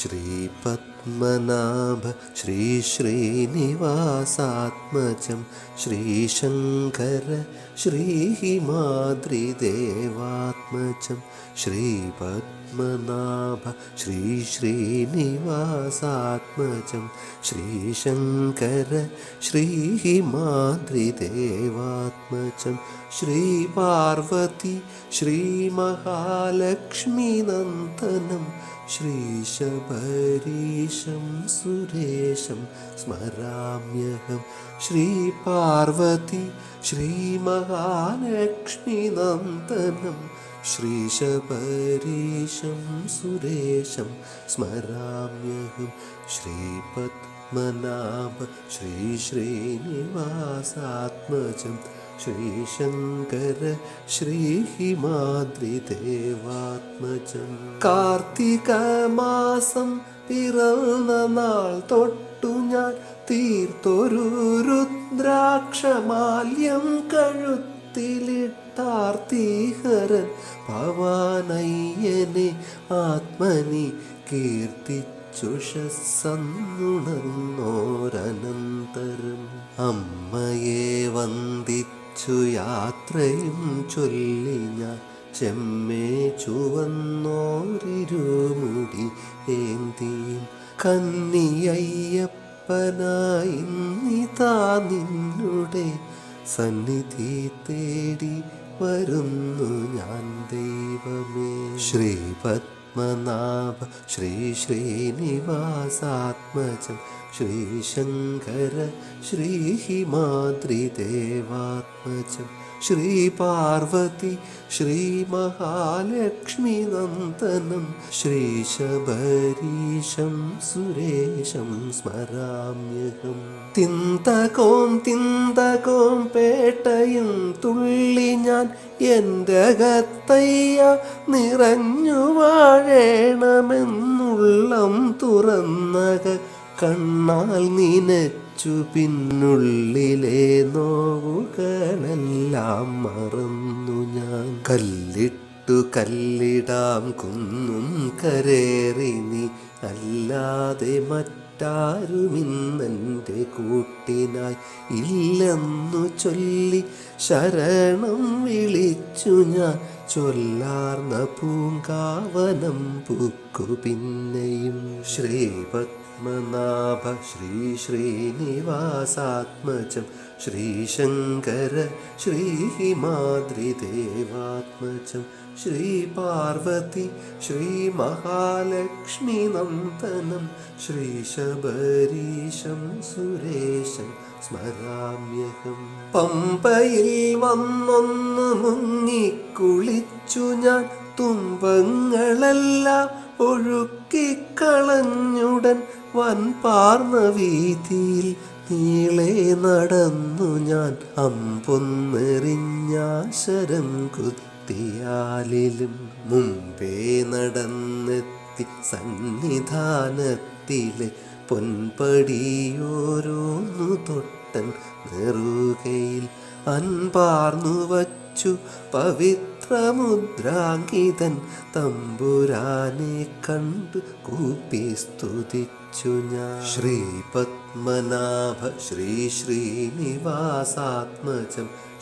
श्रीपद्मनाभ श्रीश्रीनिवासात्मजं श्रीशङ्कर श्रीहिमाद्रिदेवात्मजं श्रीपद्मनाभ श्रीश्रीनिवासात्मजं श्रीशङ्कर श्रीहिमाद्रिदेवात्मजं श्रीपार्वती श्रीमहालक्ष्मीनन्दनं श्रीशबरीशं सुरेशं स्मराम्यहं श्रीपार्वती श्रीमहालक्ष्मीनन्दनं श्रीशबरीशं सुरेशं स्मराम्यहं श्रीपद्मनाभ श्रीश्रीनिवासात्मजं ശ്രീശങ്കര ശ്രീഹിമാദ്രിദേവാത്മജം. കാർത്തികമാസം പിറന്ന നാൾ തൊട്ടു ഞാൻ തീർത്തൊരു രുദ്രാക്ഷമാല്യം കഴുത്തിലിട്ടാർത്തിഹരൻ ഭവാനയ്യനെ ആത്മനി കീർത്തിച്ചുഷസ്സന്നുണർന്നോരനന്തരം അമ്മയെ വന്ദിച്ചു യാത്രയും ചൊല്ലി ഞാൻ ചെമ്മേ ചുവന്നോരിരുമുടി ഏന്തിയും. കന്നിയയ്യപ്പനായി നിതാ നിന്നുടെ സന്നിധി തേടി വരുന്നു ഞാൻ ദൈവമേ. ശ്രീപത്മനാഭ ശ്രീ ശ്രീനിവാസാത്മജം ശ്രീശങ്കര ശ്രീഹിമാദ്രിദേവാത്മജം ശ്രീപാർവതി ശ്രീ ശ്രീശബരീശം സുരേശം സ്മരാമ്യഹം. തിന്തകോം തിന്തകോം പേട്ടയും തുള്ളി ഞാൻ എന്റെ കത്തയ്യ നിറഞ്ഞു വാഴേണമെന്നുള്ളം തുറന്നക കണ്ണാൽ നിനച്ചു പിന്നുള്ളിലെ നോവുകളെല്ലാം മറന്നു ഞാൻ. കല്ലിട്ടു കല്ലിടാം കുന്നും കരേറി നീ. അല്ലാതെ മറ്റാരുമിന്നെന്റെ കൂട്ടിനായി ഇല്ലെന്നു ചൊല്ലി ശരണം വിളിച്ചു ഞാൻ. ചൊല്ലാർന്ന പൂങ്കാവനം പൂക്കു പിന്നെയും ശ്രീപത്മനാഭ ശ്രീ ശ്രീനിവാസാത്മജം ശ്രീശങ്കര ശ്രീഹിമാദ്രിദേവാത്മജം ശ്രീപാർവതി ശ്രീ ശബരീശം സുരേശം സ്മരാമ്യഹം. പമ്പയിൽ വന്നൊന്ന് മുങ്ങിക്കുളിച്ചു ഞാൻ തുമ്പങ്ങളെല്ലാം ഒഴുക്കിക്കളഞ്ഞുടൻ വൻപാർന്ന വീതിയിൽ നീളെ നടന്നു ഞാൻ. അമ്പൊന്നെറിഞ്ഞാശരം കുത്തിയാലിലും മുമ്പേ നടന്നെത്തി സന്നിധാനത്തിലെ പൊൻപടിയോരോന്നു തൊട്ടൻ നെറുകയിൽ അൻപാർന്നു വച്ചു പവിത്രമുദ്രാങ്കിതൻ. തമ്പുരാനെ കണ്ട് കൂപ്പി സ്തുതിച്ചു ഞാൻ. ശ്രീപത്മനാഭ ശ്രീ ശ്രീനിവാസാത്മജം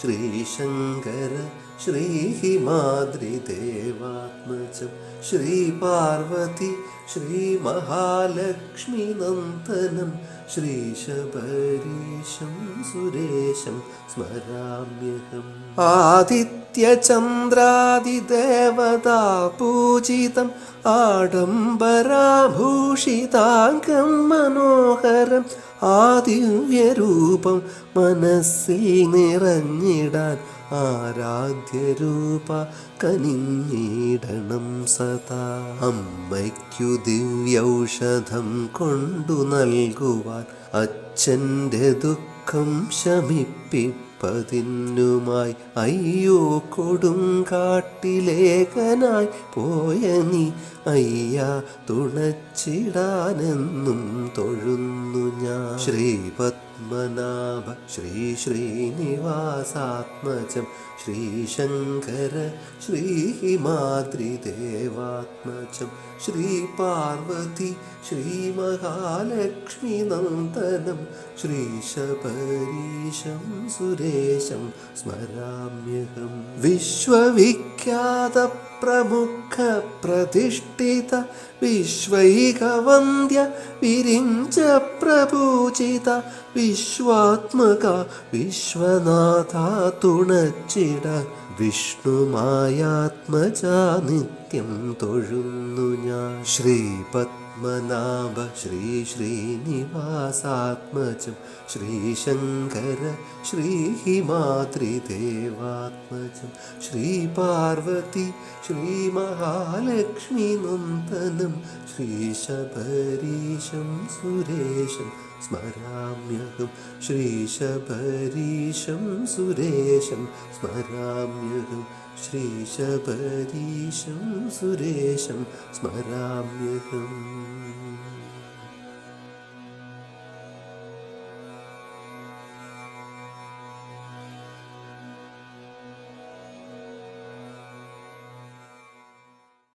ശ്രീശങ്കര ശ്രീഹിമാദ്രിദേവാത്മജം ശ്രീപാർവതി ശ്രീമഹാലക്ഷ്മീനന്ദനം ശ്രീശബരീശം സുരേശം സ്മരാമ്യഹം. ആദിത്യചന്ദ്രാദിദേവതാ പൂജിതം ആഡംബരാഭൂഷിതാംഗം മനോഹരം ആദിവ്യരൂപം മനസ്സിൽ നിറഞ്ഞിടാൻ ആരാധ്യരൂപ കനിഞ്ഞിടണം സദാ. അമ്മയ്ക്കു ദിവ്യൗഷധം കൊണ്ടു നൽകുവാൻ അച്ഛന്റെ ദുഃഖം ശമിപ്പിപ്പതിന്നുമായി അയ്യോ കൊടുങ്കാട്ടിലേഖനായി പോയ നീ അയ്യ തുണച്ചിടാനെന്നും തൊഴുന്നു. ഞാൻ ശ്രീപത്മനാഭ ശ്രീപത്മനാഭ ശ്രീ ശ്രീനിവാസാത്മജം ശ്രീശങ്കര ശ്രീഹിമാദ്രിദേവാത്മജം ശ്രീപാർവതി ശ്രീമഹാലക്ഷ്മി നന്ദനം ശ്രീശബരീശം സുരേശം സ്മരാമ്യഹം. വിശ്വവിഖ്യാത പ്രമുഖ പ്രതിഷ്ഠിത വിശ്വൈകവന്ദ്യ വിരിഞ്ച പ്രപൂജിത വിശ്വാത്മക വിശ്വനാഥ തുണച്ചിട വിഷ്ണുമായാത്മജ നിത്യം തൊഴുന്നു ഞാൻ. ശ്രീപത്മനാഭ ശ്രീ ശ്രീനിവാസാത്മജം ശ്രീശങ്കര ശ്രീഹിമാദ്രിദേവാത്മജം ശ്രീപാർവതി ശ്രീമഹാലക്ഷ്മി നന്ദനം ശ്രീശബരീശം സുരേശം സ്മരാമ്യഹം ശ്രീശബരീശം സുരേശം. സ്മരാമ്യഹം ശ്രീശബരീശം സുരേശം. സ്മരാമ്യഹം